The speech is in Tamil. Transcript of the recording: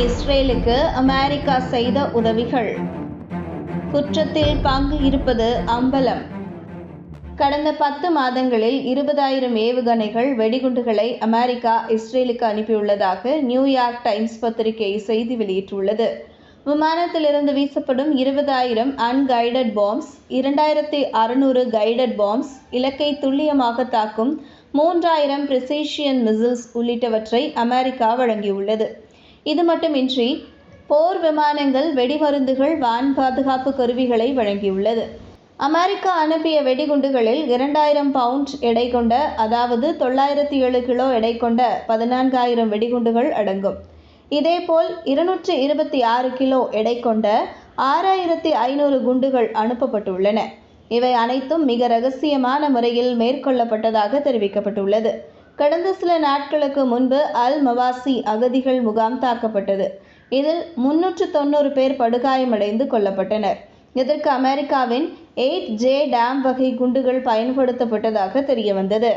இஸ்ரேலுக்கு அமெரிக்கா செய்த உதவிகள். குற்றத்தில் பங்கு இருப்பது அம்பலம். கடந்த பத்து மாதங்களில் இருபதாயிரம் ஏவுகணைகள் வெடிகுண்டுகளை அமெரிக்கா இஸ்ரேலுக்கு அனுப்பியுள்ளதாக நியூயார்க் டைம்ஸ் பத்திரிகை செய்தி வெளியிட்டுள்ளது. விமானத்திலிருந்து வீசப்படும் இருபதாயிரம் அன்கைடட் பாம்ஸ் இரண்டாயிரத்தி அறுநூறு கைடட் பாம்ஸ் இலக்கை துல்லியமாக தாக்கும் மூன்றாயிரம் பிரிசிஷியன் மிசில்ஸ் உள்ளிட்டவற்றை அமெரிக்கா வழங்கியுள்ளது. இது மட்டுமின்றி போர் விமானங்கள் வெடிமருந்துகள் வான் பாதுகாப்பு கருவிகளை வழங்கியுள்ளது. அமெரிக்கா அனுப்பிய வெடிகுண்டுகளில் இரண்டாயிரம் பவுண்ட் எடை கொண்ட அதாவது தொள்ளாயிரத்தி ஏழு கிலோ எடை கொண்ட பதினான்காயிரம் வெடிகுண்டுகள் அடங்கும். இதேபோல் இருநூற்றி இருபத்தி ஆறு கிலோ எடை கொண்ட ஆறாயிரத்தி ஐநூறு குண்டுகள் அனுப்பப்பட்டுள்ளன. இவை அனைத்தும் மிக ரகசியமான முறையில் மேற்கொள்ளப்பட்டதாக தெரிவிக்கப்பட்டுள்ளது. கடந்த சில நாட்களுக்கு முன்பு அல் மவாசி அகதிகள் முகாம் தாக்கப்பட்டது. இதில் முன்னூற்று தொண்ணூறு பேர் படுகாயமடைந்து கொல்லப்பட்டனர். இதற்கு அமெரிக்காவின் எயிட் ஜே டேம் வகை குண்டுகள் பயன்படுத்தப்பட்டதாக தெரியவந்தது.